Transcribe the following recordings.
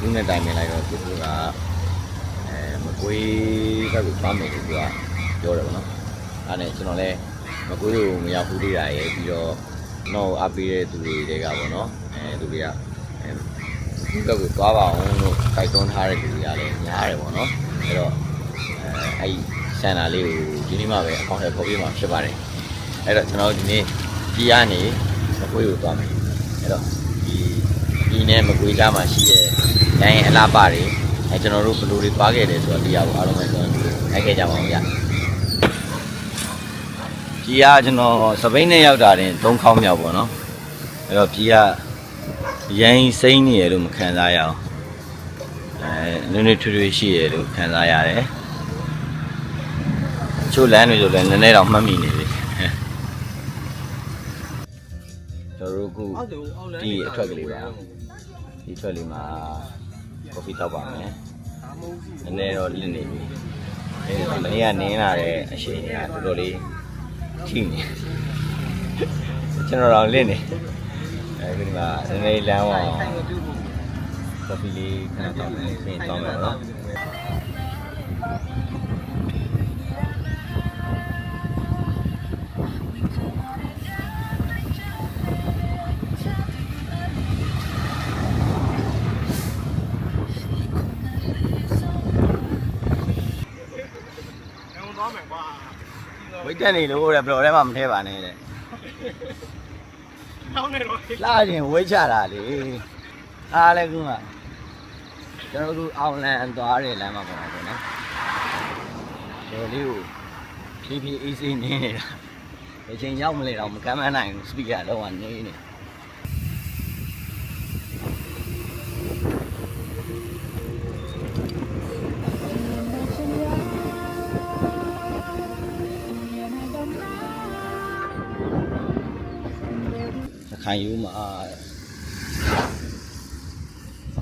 လူနဲ့တိုင်ပင်လိုက်တော့သူကအဲမကွေးဘက်ကိုသွားမယ်လို့သူကပြောတယ်ဗောနော်အဲ့နဲ့ကျွန်တော်လည်းမကွေးကိုမရောက်ဘူးသေးတာရယ်ပြီးတော့တော့အပ်ပေးတဲ့သူတွေတွေကဗောနော်အဲသူတွေကအဲဒီဘက်ကိုသွားပါအောင်လို့တိုက်တွန်းထားတဲ့သူတွေကလည်းများတယ်ဗောနော်အဲ့တော့အဲအဲ့ဆန္ဒလေးကိုဒီနေ့မှပဲအကောင့်ထဲပေါ်ပြမှာဖြစ်ပါတယ်အဲ့တော့ကျွန်တော်ဒီနေ့ကြီးရနေမကွေးကိုသွားမယ်အဲ့တော့ဒီဒီနဲ့မကွေးကြားမှာရှိတဲ့ တိုင်းအလားပါတွေအဲကျွန်တော်တို့ဘယ်လိုတွေသွားခဲ့တယ်ဆိုတော့တရားကိုအားလုံးပဲကျွန်တော်တို့လိုက်ခဲ့ကြပါအောင်ဗျာကြီးရကျွန်တော်စပိန်နဲ့ရောက်တာတင်၃ခေါက်မြောက်ပေါ့နော်အဲ့တော့ကြီးရရိုင်းစိမ့်နေရလို့မခံစားရအောင်အဲနည်းနည်းထွေးထွေးရှိရလို့ခံစားရတယ်ချို့လမ်းတွေဆိုလည်းနည်းနည်းတော့မှတ်မိနေပြီကျွန်တော်တို့အခုဒီအထွက်ကလေးပါဒီအထွက်ကလေးမှာ ကော်ဖီတောက်ပါမယ်နည်းနည်းတော့လင့်နေပြီအဲဒီမနေ့ကနင်းလာတဲ့အရှိန်ကတော်တော်လေးထိနေကျွန်တော်တော့လင့်နေအဲဒီမှာနည်းနည်းလမ်းအောင်ကော်ဖီလေးခဏတောက်မယ်ပြင်တောက်မယ်နော် တ်တက်နေလို့တဲ့ဘလော်ထဲမှာမထဲပါနဲ့တဲ့ထောင်းနေတော့လာရင်ဝိတ်ချတာလေအားလည်းကူကကျွန်တော်တို့အောင်လန်သွားတယ်လမ်းမှာပေါ့နော်နော်ဒေါ်လေးကိုဖြည်းဖြည်းအေးဆေးနေနေတာဘယ်ချိန်ရောက်မလဲတော့မကမ်းမနိုင်ဘူးစပီကာတော့ကနေနေစ ခိုင်ယူမှာ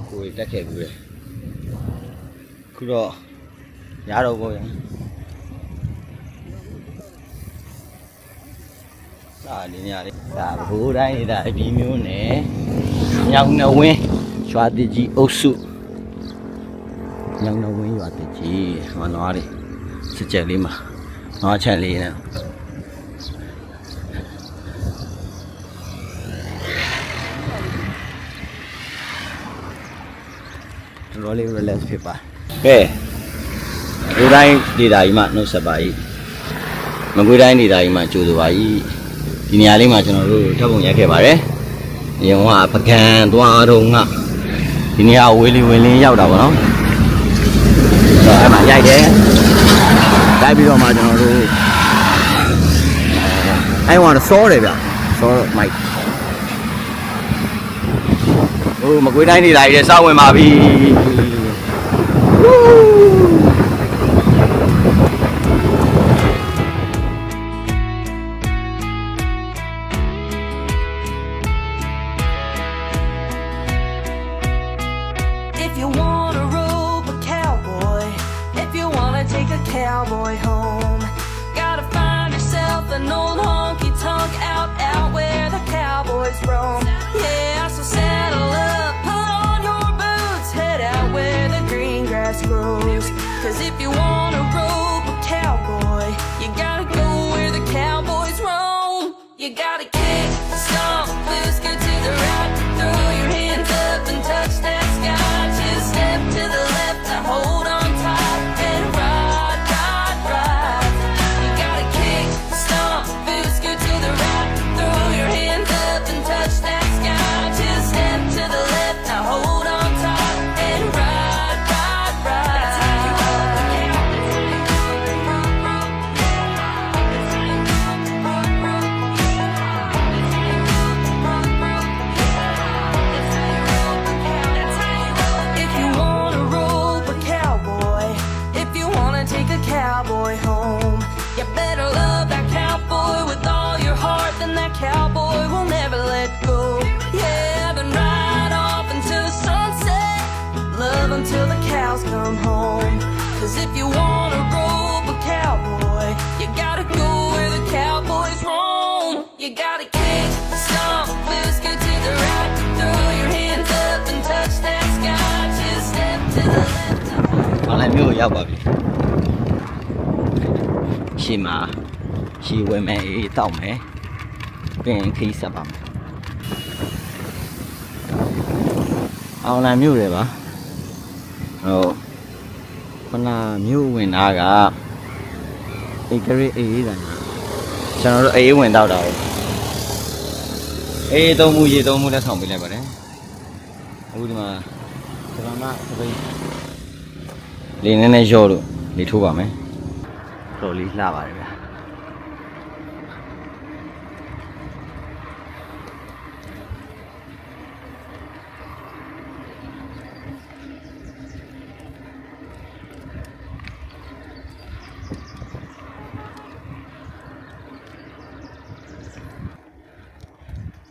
ကိုယ်တက်ခဲ့ဘူးလေခုတော့ရတော့ကိုရစာဒီနေရာလေးဒါဘိုးတိုင်းဒါအပြီးမျိုးနဲ့ညောင်နှဝင်းရွာတကြီးအုပ်စုညောင်နှဝင်းရွာတကြီးဟောတော့လေးစကြက်လေးမှာငါးချက်လေးနဲ့ တော်တော်လေး relax ဖြစ်ပါကဲလူတိုင်းဒေတာကြီးမှနှုတ်ဆက်ပါ၏မကွေးတိုင်းဒေတာကြီးမှကြိုးဆိုပါ၏ဒီနေရာလေးမှာကျွန်တော်တို့ထပ်ပုံရိုက်ခဲ့ပါတယ်ဒီကပကံသွားတော့ငါဒီနေရာဝေးလေးဝေးလေးရောက်တာဗောနော်ဆိုတော့အဲ့မှာရိုက်တယ်တိုက်ပြီးတော့မှကျွန်တော်တို့အဲ့ဟိုကစောတယ်ဗျစောမိုက် ဟိုမကွေးတိုင်းဒေတာကြီးလည်းစောက်ဝင်ပါပြီ left. ။အောင်လည်းမြို့ကိုရောက်ပါပြီ။ရှေ့မှာရှေ့ဝဲမယ်အေးတောက်မယ်။ပြင်ခီးဆက်ပါမယ်။အောင်လည်းမြို့တယ်ပါ။ဟုတ်ခဏမြို့ဝင်သားကအေဂရိအေးတန်ကျွန်တော်တို့အေးဝင်တော့တာဟုတ်အေးသုံးမှုရေသုံးမှုလက်ဆောင်ပေးလိုက်ပါတယ်အခုဒီမှာကျွန်တော်ကသပိတ် လေနည်းနည်းရော့လို့လေထိုးပါမယ်တော်လေးလှပါတယ်ဗျာ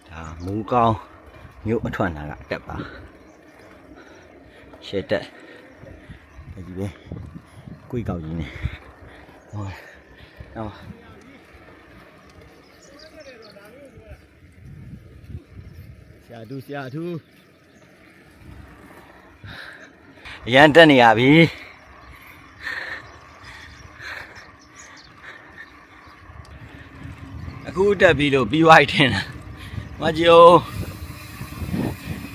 ဒါမူကောင်းမြို့အထွက်နာကတက်ပါရှေ့တက် ဒီကြီးပဲကိုယ်ကောက်ကြီးနေဟောတော့ဆရာသူဆရာသူအရန်တက်နေရပြီအခုတက်ပြီလို့ပြီးသွားပြီထင်တာမကြည့်ဦး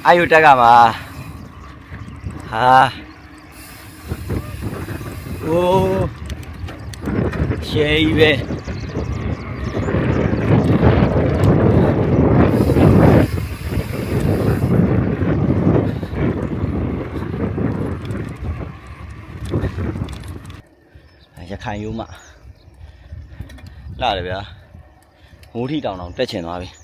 အာယုတက်ကမှာဟာ โอ้ရှယ်ကြီးပဲရခိုင်ရိုးမလာတယ်ဗျာမိုးထီတောင်တောင်တက်ချင်သွားပြီ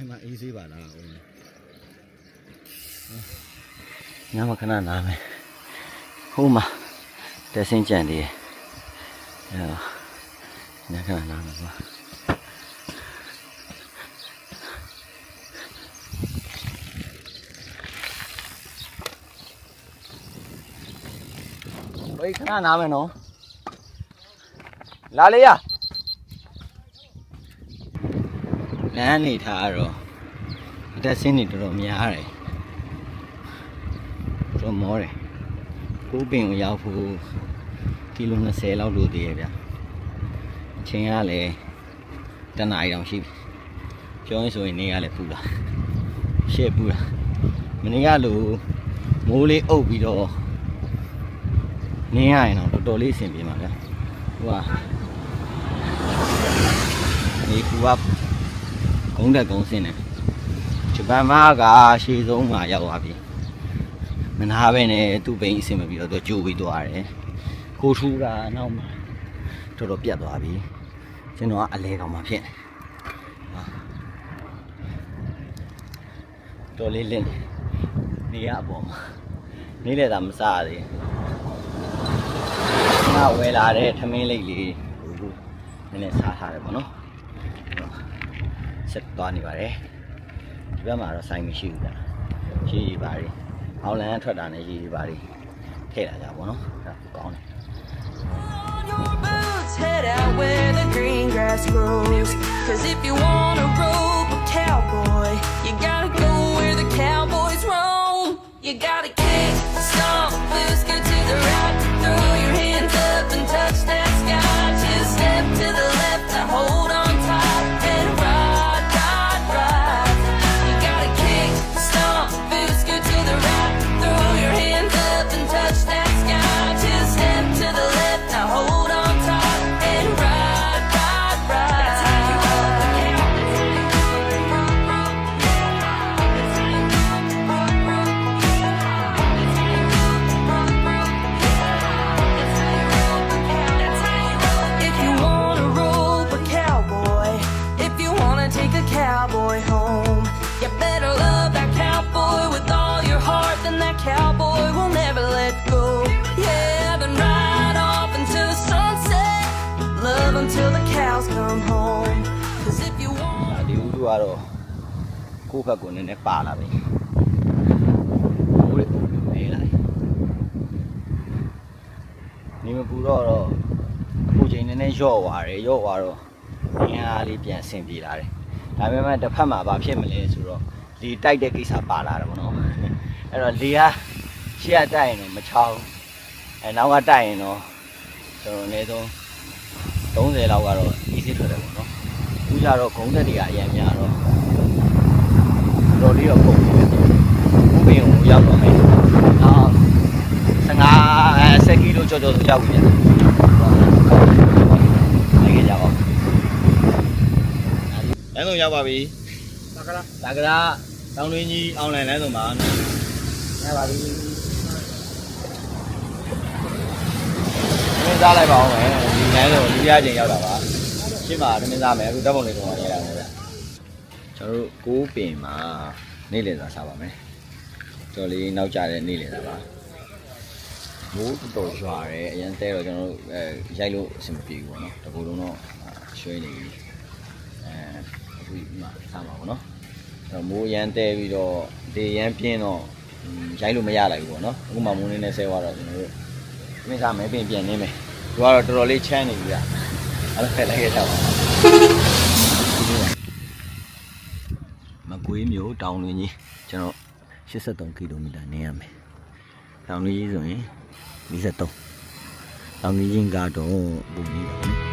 ဒီရိုးရိုင်းမှာအေးဆေးပါလားဦးညမခဏနားမယ်ဟိုမှာတက်စင်းကြံနေတယ်အဲညခဏနားမယ်ကွာဘယ်ခဏနားမယ်နော်လာလေရ လမ်းနေထားတော့အတက်စင်းနေတော်တော်များတယ်တော်တော်မောတယ်ကိုးပင်ကိုရောက်ဖို့ကီလို20လောက်လိုသေးရဲ့ဗျအချိန်ကလည်းတနားရီတောင်ရှိပြီပြောရင်ဆိုရင်နေကလည်းပူလာရှေ့ပူလာမနေ့ကလိုမိုးလေးအုပ်ပြီးတော့နေရရင်တော့တော်တော်လေးအဆင်ပြေမှာဗျဟိုကနေကူက ဂုံးတက်ဂုံးစင်းတယ်ဂျပန်မားကရှေ့ဆုံးမှာရောက်သွားပြီမနာပဲနဲ့သူ့ဘိန်းအဆင်မပြေတော့သူကြိုးပြီးသွားတယ်ကိုထူးကနောက်မှာတော်တော်ပြတ်သွားပြီကျွန်တော်ကအလဲကောင်မှဖြစ်နေတော်လေးလင်းနေရအပေါ်မှာနေလေတာမစားသေးဘူးငါဝယ်လာတဲ့ထမင်းလိတ်လေးဟိုနည်းနည်းစားထားတယ်ပေါ့နော် ဆက်သွားနေပါတယ်ဒီဘက်မှာတော့ဆိုင်မရှိဘူးဗျရှိရပါတယ်အောင်လန်ကထွက်တာနဲ့ရည်ရပါတယ်ထည့်လာကြပါတော့နော်ဒါကောင်းတယ် On your boots, head out where the green grass grows. Cause if you wanna rope a cowboy, you gotta go where the cowboys roam. You gotta က်ကိုနည်းနည်းပါလာပြီမိုးတွေပုံပြီးနေလာတယ်နေမပူတော့တော့အခုချိန်နည်းနည်းရော့သွားတယ်ရော့သွားတော့အင်အားလေးပြန်ဆင်ပြေလာတယ်ဒါပေမဲ့တစ်ဖက်မှာဘာဖြစ်မလဲဆိုတော့လေတိုက်တဲ့ကိစ္စပါလာတယ်ဗောနော်အဲ့တော့လေကရှေ့ကတိုက်ရင်တော့မချောင်းအဲနောက်ကတိုက်ရင်တော့ကျွန်တော်အနည်းဆုံး30လောက်ကတော့ easy ထွက်တယ်ဗောနော်အခုကျတော့ဂုံးတက်တွေကအများများ တော့တော်လေးတော့ပုံနေတယ်ဥပင်ကိုရောက်တော့မယ်အော်15အဲ10ကီလိုကျော်ကျော်ဆိုရောက်ပြီဗျလိုက်ကြပါဦးလမ်းဆုံးရောက်ပါပြီတကလားဒါကရာတောင်းတွင်းကြီးအွန်လိုင်းလမ်းဆုံးပါရပါပြီမင်းစားလိုက်ပါဦးမယ်ဒီလမ်းဆုံးဒီရချင်းရောက်တာပါရှင်းပါမင်းစားမယ်အခုဓာတ်ပုံလေးတော့ရရအောင်ဗျ ကျွန်တော်တို့ကိုးပင်မှာနေ့လည်စာစားပါမယ်တော်လေးနောက်ကြတဲ့နေ့လည်စာပါမိုးတော်တော်ရွာတယ်အရင်တဲတော့ကျွန်တော်တို့အဲရိုက်လို့အဆင်မပြေဘူးပေါ့နော်တကူလုံးတော့ရွှဲနေပြီအဲအခုဒီမှာစားပါပေါ့နော်အဲ့တော့မိုးရမ်းတဲပြီးတော့ဒေရမ်းပြင်းတော့ဟွန်းရိုက်လို့မရလိုက်ဘူးပေါ့နော်အခုမှမိုးနေနဲ့ဆဲသွားတော့ကျွန်တော်တို့မင်းစားမဲပင်ပြန်နေမယ်သူကတော့တော်တော်လေးချမ်းနေပြီဗျအဲ့ဒါဖက်လိုက်ရတော့မ ကွေးမျိုးတောင်တွင်ကြီးကျွန်တော်83ကီလိုမီတာနေရမယ်တောင်တွင်ကြီးဆိုရင်53တောင်တွင်ကြီးကတော့ပုံကြီးပါ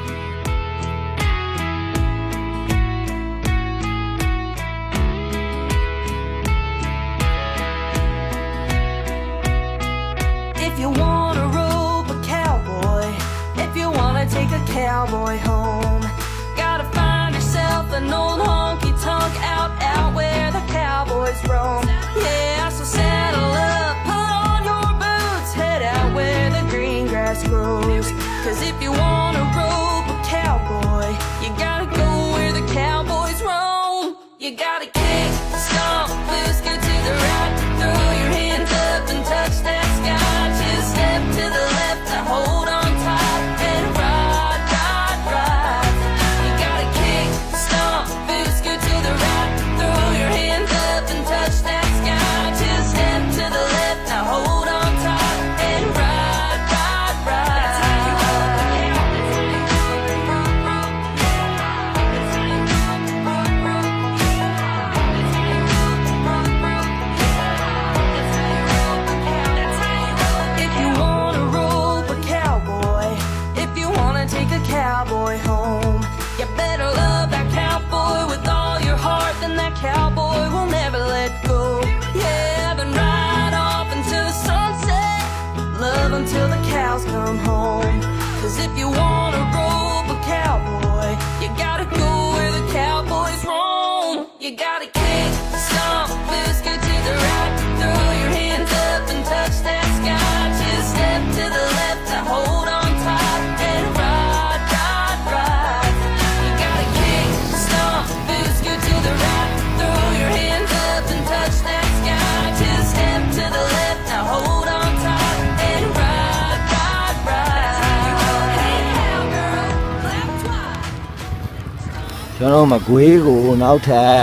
ကျွန်တော်တို့မကွေးကိုနောက်ထပ်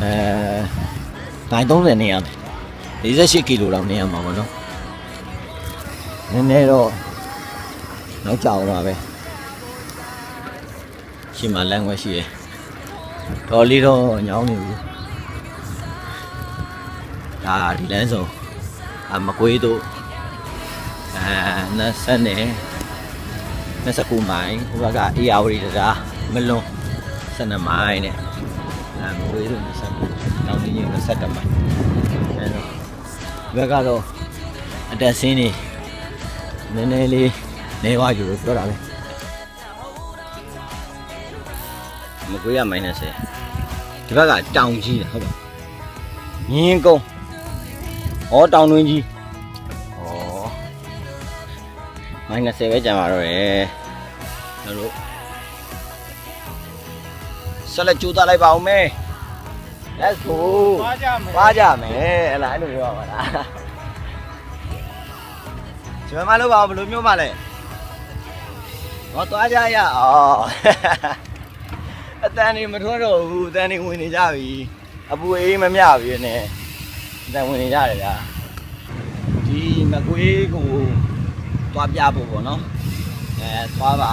အဲနိုင်30နေရမယ်48ကီလိုလောက်နေရမှာပေါ့နော်နည်းနည်းတော့နောက်ကြောင်ပါပဲရှင်းမလမ်းခွဲရှိရယ်တော်လေးတော့ညောင်းနေဘူးဒါဒီလမ်းဆုံးအမကွေးတို့အဲ20နဲ့29မိုင်ဟိုဘက်ကအေယာဝတီတရားမလွန် 12မိုင်နဲ့အဲမကွေးတို့20တောင်းတင်းကြီး21မိုင်အဲတော့ဒီဘက်ကတော့အတက်ဆင်းနေနည်းနည်းလေးနေဝယူလို့ပြောတာပဲမကွေးရမိုင်20ဒီဘက်ကတောင်ကြီးတယ်ဟုတ်ပါညင်းကုန်းဩတောင်တွင်းကြီးဩမိုင်20ပဲကျန်ပါတော့တယ်ကျွန်တော်တို့ ဆက်လက်ကြိုးစားလိုက်ပါဦးမယ် Let's go သွားကြမယ်ပါကြမယ်ဟလာအဲ့လိုပြောပါလားကျွန်မမလုပ်ပါဘူးဘယ်လိုမျိုးမလဲဟောသွားကြရအောင်အတန်နေမထွန်းတော့ဘူးအတန်နေဝင်နေကြပြီအပူအေးမမြပြီနဲ့အတန်ဝင်နေကြတယ်ဗျာဒီမကွေးကိုသွားပြဖို့ပေါ့နော်အဲသွားပါ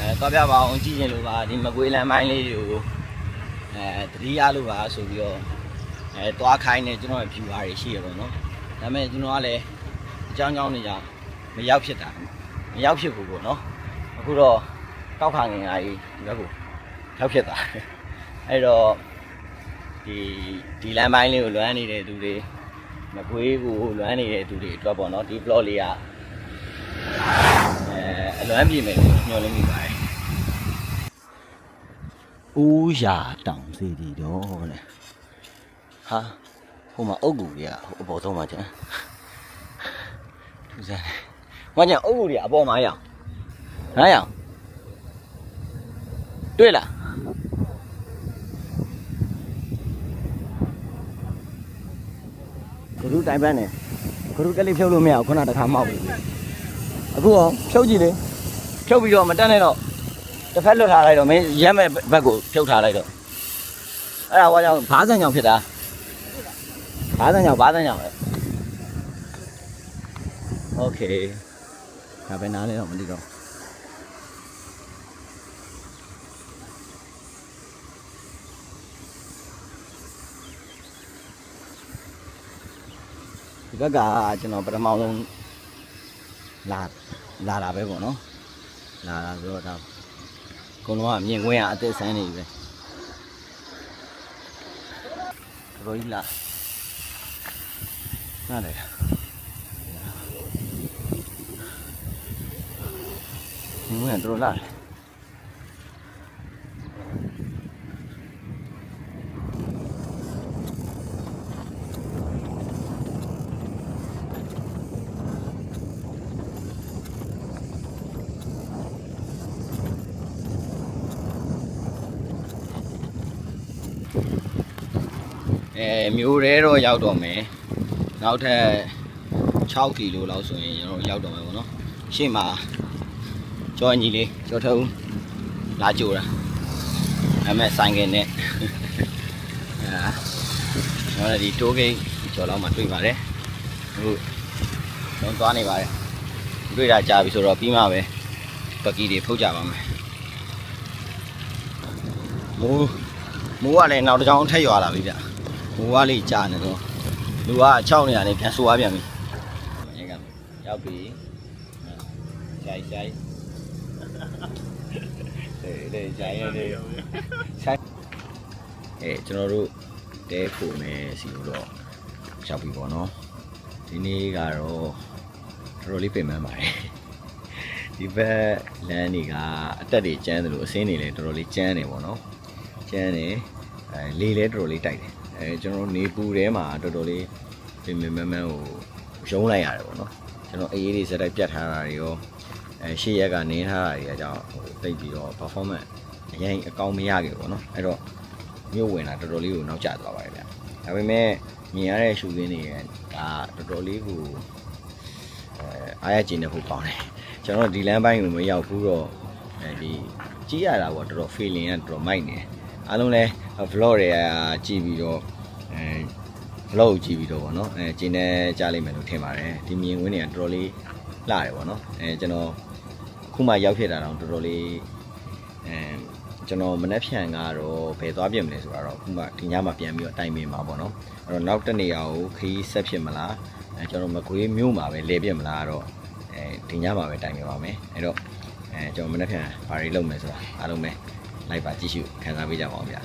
အဲသွားပြပါအောင်ကြည့်ရင်လို့ပါဒီမကွေးလမ်းပိုင်းလေးတွေကိုအဲတတိယလို့ပါဆိုပြီးတော့အဲသွားခိုင်းနေကျွန်တော်ရဲ့ view တွေရှိရပါတော့ဒါပေမဲ့ကျွန်တော်ကလည်းအကြောင်းကြောင်းနေကြမရောက်ဖြစ်တာမရောက်ဖြစ်ဘူးပေါ့နော်အခုတော့ကောက်ခါငင်အားကြီးဒီဘက်ကိုရောက်ဖြစ်တာအဲ့တော့ဒီဒီလမ်းပိုင်းလေးကိုလွမ်းနေတဲ့သူတွေမကွေးကိုလွမ်းနေတဲ့သူတွေအတွက်ပေါ့နော်ဒီ vlog လေးကအဲအ လွမ်းပြေမယ်လို့ညှော်လင်းမိပါတယ်။ဦးရာတောင်စီတီတော့လေ။ဟာဟိုမှာအုတ်ကူတွေကဟိုအပေါ်ဆုံးမှာကျန်။ထူးဆန်းတယ်။ဟောကျန်အုတ်ကူတွေကအပေါ်မှာရအောင်။ဟာရအောင်။တွေ့လား။ဂရုတိုင်ပန်းနေဂရုတက်လေးဖြုတ်လို့မရဘူးခုနတခါမောက်ပြီ။အခုရောဖြုတ်ကြည့်လေ ဖြုတ်ပြီးတော့မတက်နဲ့တော့တစ်ဖက်လွတ်ထားလိုက်တော့မင်းရက်မဲ့ဘက်ကိုဖြုတ်ထားလိုက်တော့အဲ့ဒါဟောကြောင့်ဘားဆန်ကြောင့်ဖြစ်တာဘားဆန်ကြောင့်ဘားဆန်ကြောင့်ပဲโอเคဒါပဲနားလဲတော့မသိတော့ဒီဘက်ကကျွန်တော်ပထမဆုံး လာလာတာပဲပေါ့နော် လာတာဆိုတော့ဒါအကုန်လုံးကမြင်ကွင်းကအသက်ဆန်းနေပြီပဲတော်တော်ကြီးလာနားလေမြင်ကွင်းကတော်တော်လာတယ်အဲ မျိုးရဲတော့ရောက်တော့မယ်နောက်ထပ်6ကီလိုလောက်ဆိုရင်ကျွန်တော်ရောက်တော့မယ်ပေါ့နော်ရှေ့မှာကြောညီလေးကြောထုံးလာကြိုတာအမေဆိုင်ကယ်နဲ့အာကျွန်တော်ဒီတိုးဂိတ်ကျော်လောက်မှတွေ့ပါတယ်အခုကျွန်တော်သွားနေပါတယ်တွေ့တာကြာပြီဆိုတော့ပြီးမှပဲပကီတွေဖုတ်ကြပါမယ်မိုးမိုးကလည်းနောက်တစ်ချောင်းထက်ရွာလာပြီဗျ မိုးကလေးကြာနေတော့လူက6နေရာနေပြန်ဆိုသွားပြန်ပြီရေကရောက်ပြီရှိုက်ရှိုက်အေးလေရှိုက်ရတယ်ရှိုက်အေးကျွန်တော်တို့တဲဖို့မယ်စီလို့တော့ရောက်ပြီပေါ့နော်ဒီနေ့ကတော့တော်တော်လေးပြင်ပန်းပါတယ်ဒီဘက်လမ်းတွေကအတက်တွေကျန်းတယ်လို့အစင်းတွေလည်းတော်တော်လေးကျန်းတယ်ပေါ့နော်ကျန်းတယ်အဲလေလည်းတော်တော်လေးတိုက်တယ် အဲကျွန်တော်တို့နေပူထဲမှာတော်တော်လေးပြင်ပန်းပန်းပန်းကိုရုံးလိုက်ရတယ်ပေါ့နော်ကျွန်တော်အေးအေးတွေစက်တိုက်ပြတ်ထားတာတွေရောအဲရှေ့ရက်ကနေထားတာတွေကကြောင့်ဟိုတိတ်ပြီးတော့ performance အရင်အကောင်းမရခဲ့ဘူးပေါ့နော်အဲ့တော့မြို့ဝင်တာတော်တော်လေးကိုနောက်ကျသွားပါတယ်ဗျဒါပေမဲ့မြင်ရတဲ့ရှူရင်းတွေကဒါတော်တော်လေးကိုအဲအားရကျင်နေဖို့ကောင်းတယ်ကျွန်တော်ဒီလမ်းပိုင်းကိုမရောက်ဘူးတော့အဲဒီကြည့်ရတာပေါ့တော်တော် feeling ကတော်တော်မိုက်နေ အားလုံးလဲ vlog တွေကကြည့်ပြီးတော့အဲ vlog ကြည့်ပြီးတော့ဗောနော်အဲကျင်းနေကြလိမ့်မယ်လို့ထင်ပါတယ်ဒီမြင်ကွင်းတွေကတော်တော်လေးလှတယ်ဗောနော်အဲကျွန်တော်အခုမှရောက်ဖြစ်တာတော့တော်တော်လေးအဲကျွန်တော်မနှက်ဖြန်ကတော့ဘယ်သွားပြင်မလဲဆိုတော့အခုမှဒီညမှာပြန်ပြီးတော့တိုင်ပင်မှာဗောနော်အဲ့တော့နောက်တစ်နေရာကိုခရီးဆက်ဖြစ်မလားအဲကျွန်တော်မကွေးမြို့မှာပဲလဲပြစ်မလားတော့အဲဒီညမှာပဲတိုင်ပင်ပါမယ်အဲ့တော့အဲကျွန်တော်မနှက်ဖြန်ဘာတွေလုပ်မယ်ဆိုတာအားလုံးပဲ လိုက်ပါကြည့်ရှုခံစားပေးကြပါဦးဗျာ